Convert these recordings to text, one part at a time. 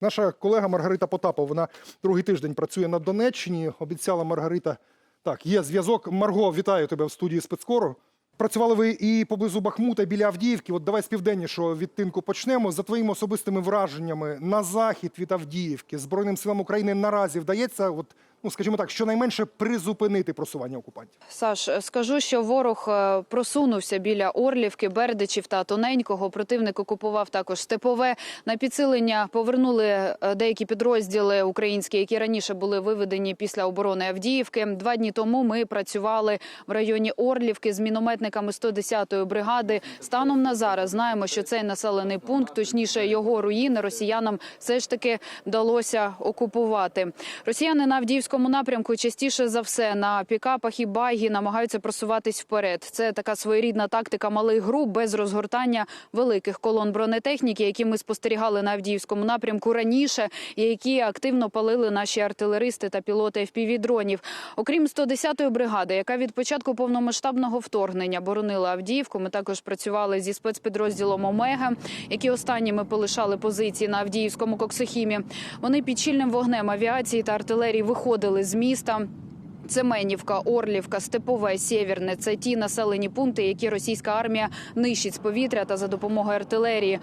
Наша колега Маргарита Потапова, вона другий тиждень працює на Донеччині. Обіцяла Маргарита. Так, є зв'язок. Марго, вітаю тебе в студії спецкору. Працювали ви і поблизу Бахмута, і біля Авдіївки. От давай з південнішого відтинку почнемо. За твоїми особистими враженнями на захід від Авдіївки Збройним силам України наразі вдається, от, ну скажімо так, щонайменше призупинити просування окупантів. Саш, скажу, що ворог е, просунувся біля Орлівки, Бердичів та Тоненького. Противник окупував також Степове. На підсилення повернули е, деякі підрозділи українські, які раніше були виведені після оборони Авдіївки. Два дні тому ми працювали в районі Орлівки з мінометниками 110-ї бригади. Станом на зараз знаємо, що цей населений пункт, точніше його руїни, росіянам все ж таки вдалося окупувати. Росіяни на Авдіївському напрямку частіше за все на пікапах і багі намагаються просуватись вперед. Це така своєрідна тактика малих груп без розгортання великих колон бронетехніки, які ми спостерігали на Авдіївському напрямку раніше, і які активно палили наші артилеристи та пілоти FPV-дронів. Окрім 110-ї бригади, яка від початку повномасштабного вторгнення боронила Авдіївку. Ми також працювали зі спецпідрозділом Омега, які останніми полишали позиції на Авдіївському коксохімі. Вони під щільним вогнем авіації та артилерії виходили з міста. Семенівка, Орлівка, Степове, Сєвєрне – це ті населені пункти, які російська армія нищить з повітря та за допомогою артилерії.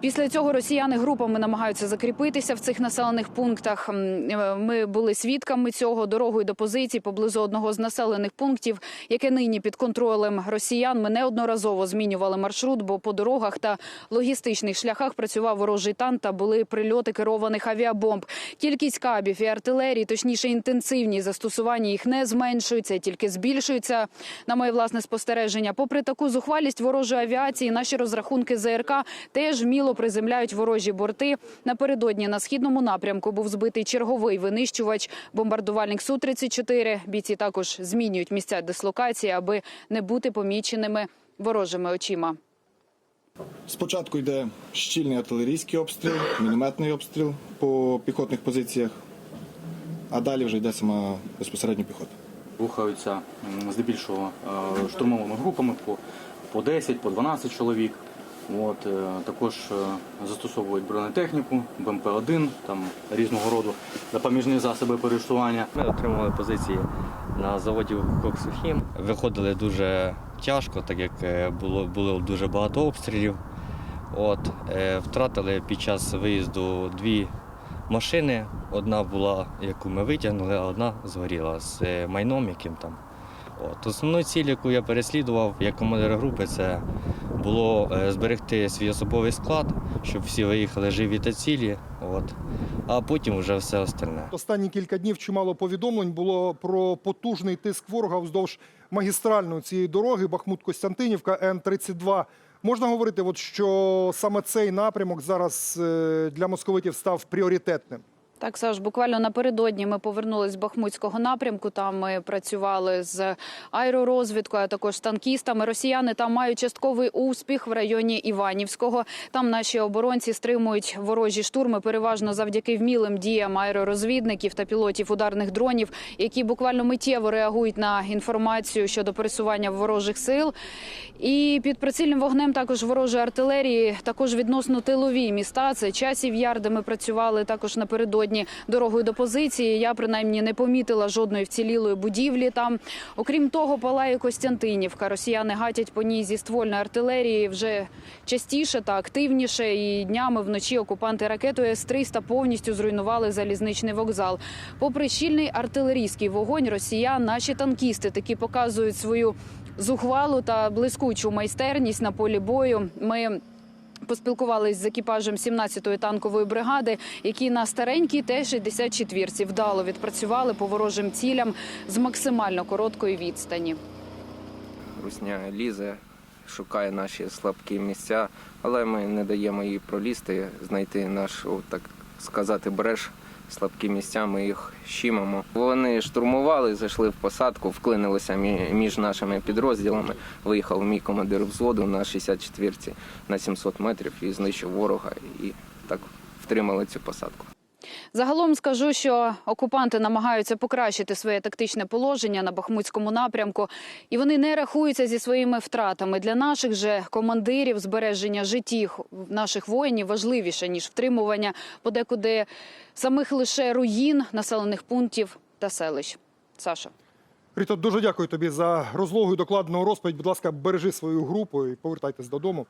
Після цього росіяни групами намагаються закріпитися в цих населених пунктах. Е, Ми були свідками цього дорогою до позицій поблизу одного з населених пунктів, яке нині під контролем росіян. Ми неодноразово змінювали маршрут, бо по дорогах та логістичних шляхах працював ворожий танк та були прильоти керованих авіабомб. Кількість кабів і артилерії, точніше інтенсивність застосування їх не зменшується, тільки збільшується. На моє власне спостереження. Попри таку зухвалість ворожої авіації, наші розрахунки ЗРК теж вміло приземляють ворожі борти. Напередодні на східному напрямку був збитий черговий винищувач, бомбардувальник су 34 Бійці також змінюють місця дислокації, аби не бути поміченими ворожими очима. Спочатку йде щільний артилерійський обстріл, мінометний обстріл по піхотних позиціях, а далі вже йде сама безпосередньо піхота. Рухаються здебільшого е, штурмовими групами по, по 10, по 12 чоловік. От, е, також е, застосовують бронетехніку, БМП-1, там різного роду допоміжні засоби пересування. Ми отримали позиції на заводі Коксухім. Виходили дуже тяжко, так як е, було, було дуже багато обстрілів. От, втратили під час виїзду дві машини. Одна була, яку ми витягнули, а одна згоріла з майном, яким там. От. Основну ціль, яку я переслідував як командир групи, це було е, зберегти свій особовий склад, щоб всі виїхали живі та цілі. От. А потім вже все остальне. Останні кілька днів чимало повідомлень було про потужний тиск ворога вздовж магістральної цієї дороги Бахмут-Костянтинівка Н-32. Можна говорити, от, що саме цей напрямок зараз е, для московитів став пріоритетним. Так, Саш, буквально напередодні ми повернулись з Бахмутського напрямку. Там ми працювали з аеророзвідкою, а також з танкістами. Росіяни там мають частковий успіх в районі Іванівського. Там наші оборонці стримують ворожі штурми, переважно завдяки вмілим діям аеророзвідників та пілотів ударних дронів, які буквально миттєво реагують на інформацію щодо пересування ворожих сил. І під прицільним вогнем також ворожої артилерії, також відносно тилові міста. Це часів яр, де ми працювали також напередодні дорогою до позиції. Я принаймні не помітила жодної вцілілої будівлі там. Окрім того, палає Костянтинівка. Росіяни гатять по ній зі ствольної артилерії вже частіше та активніше. І днями вночі окупанти ракетою С-300 повністю зруйнували залізничний вокзал. Попри щільний артилерійський вогонь, росіян наші танкісти таки показують свою зухвалу та блискучу майстерність на полі бою. Ми Поспілкувались з екіпажем 17-ї танкової бригади, які на старенькій Т-64 вдало відпрацювали по ворожим цілям з максимально короткої відстані. Русня лізе, шукає наші слабкі місця, але ми не даємо їй пролізти, знайти нашу, так сказати, бреш. Слабкі місця, ми їх щимимо. Вони штурмували, зайшли в посадку, вклинилися між нашими підрозділами. Виїхав мій командир взводу на 64-ці на 700 метрів і знищив ворога. І так втримали цю посадку. Загалом скажу, що окупанти намагаються покращити своє тактичне положення на Бахмутському напрямку, і вони не рахуються зі своїми втратами. Для наших же командирів збереження життів наших воїнів важливіше ніж втримування подекуди самих лише руїн населених пунктів та селищ. Саша. Ріто, дуже дякую тобі за розлогу і докладну розповідь. Будь ласка, бережи свою групу і повертайтесь додому.